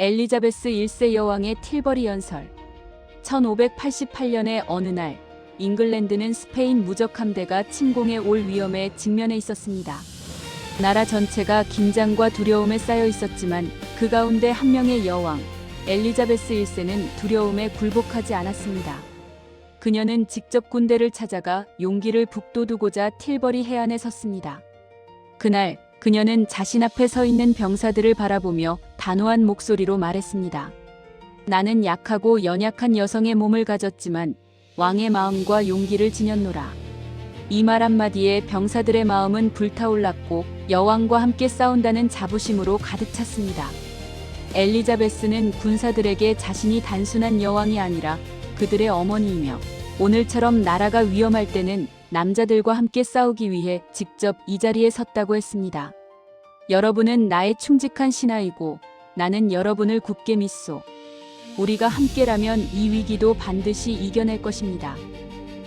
엘리자베스 1세 여왕의 틸버리 연설 1588년의 어느 날 잉글랜드는 스페인 무적 함대가 침공해 올 위험에 직면해 있었습니다. 나라 전체가 긴장과 두려움에 쌓여 있었지만 그 가운데 한 명의 여왕 엘리자베스 1세는 두려움에 굴복하지 않았습니다. 그녀는 직접 군대를 찾아가 용기를 북돋우고자 틸버리 해안에 섰습니다. 그날 그녀는 자신 앞에 서 있는 병사들을 바라보며 단호한 목소리로 말했습니다. 나는 약하고 연약한 여성의 몸을 가졌지만 왕의 마음과 용기를 지녔노라. 이 말 한마디에 병사들의 마음은 불타올랐고 여왕과 함께 싸운다는 자부심으로 가득 찼습니다. 엘리자베스는 군사들에게 자신이 단순한 여왕이 아니라 그들의 어머니이며 오늘처럼 나라가 위험할 때는 남자들과 함께 싸우기 위해 직접 이 자리에 섰다고 했습니다. 여러분은 나의 충직한 신하이고 나는 여러분을 굳게 믿소. 우리가 함께라면 이 위기도 반드시 이겨낼 것입니다.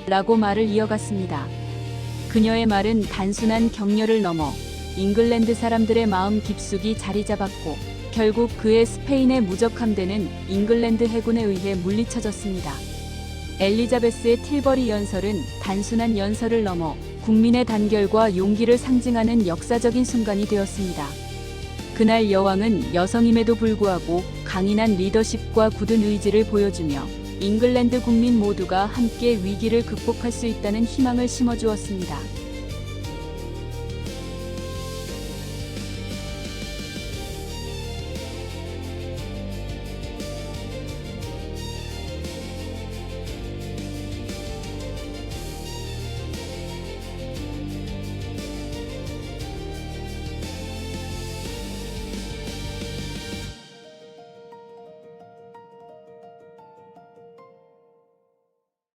라고 말을 이어갔습니다. 그녀의 말은 단순한 격려를 넘어 잉글랜드 사람들의 마음 깊숙이 자리 잡았고 결국 그의 스페인의 무적 함대는 잉글랜드 해군에 의해 물리쳐졌습니다. 엘리자베스의 틸버리 연설은 단순한 연설을 넘어 국민의 단결과 용기를 상징하는 역사적인 순간이 되었습니다. 그날 여왕은 여성임에도 불구하고 강인한 리더십과 굳은 의지를 보여주며 잉글랜드 국민 모두가 함께 위기를 극복할 수 있다는 희망을 심어주었습니다.